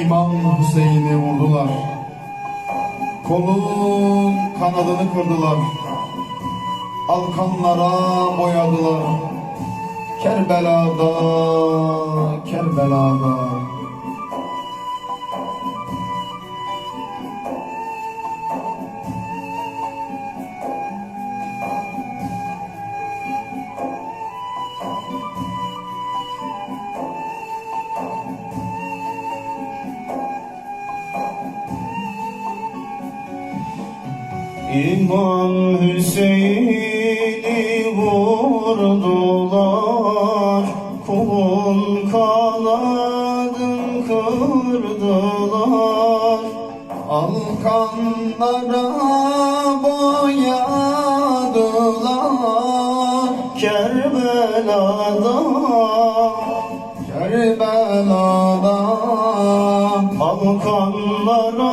İmam Hüseyin'i vurdular. Kolun kanadını kırdılar. Alkanlara boyadılar. Kerbela'da, Kerbela'da. İmam Hüseyin'i vurdular. Kulun kanadın kırdılar. Alkanlara boyadılar. Kerbela'da Kerbela'da. Alkanlara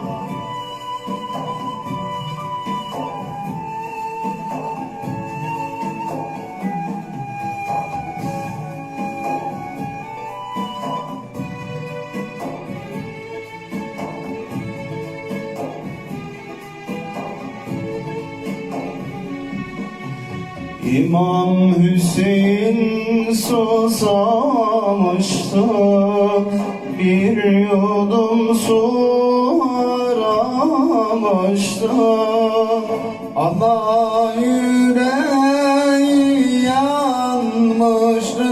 İmam Hüseyin susamıştı. Bir yudum su aramıştı. Ana yüreği yanmıştı.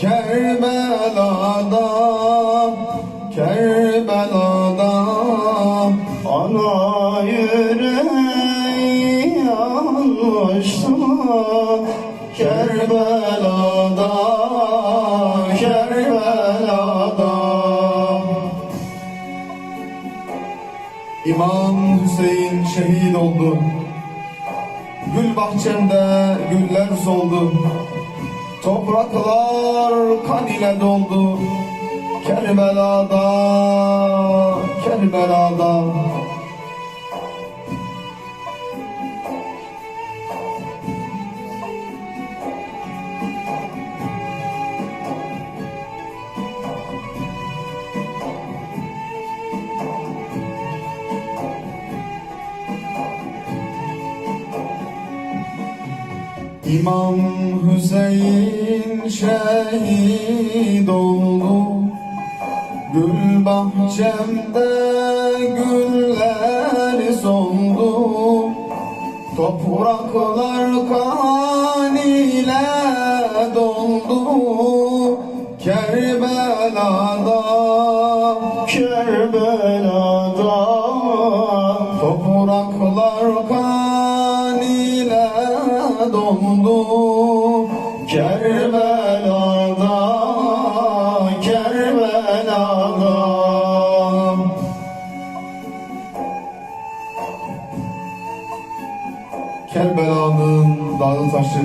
Kerbela'da Kerbela'da Ana yüreği yanmıştı Kerbela'da, Kerbela'da. İmam Hüseyin şehit oldu. Gül bahçemde güller soldu. Topraklar kan ile doldu. Kerbela'da Kerbela'da İmam Hüseyin şehit oldu. Gül bahçemde güller soldu. Topraklar kan ile doldu. Kerbela'da Kerbela'da. Topraklar kan doldu Kerbela'da Kerbela'da. Kerbela'nın dağı taşı.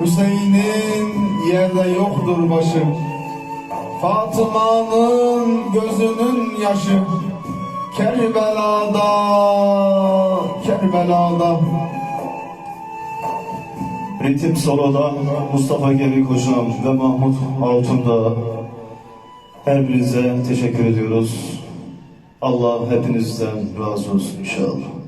Hüseyin'in yerde yoktur başı. Fatıma'nın gözünün yaşı. Kerbela'da Kerbela'da Ritim Solo'da Mustafa Gevik Hocam ve Mahmut Altun'da her birinize teşekkür ediyoruz. Allah hepinizden razı olsun inşallah.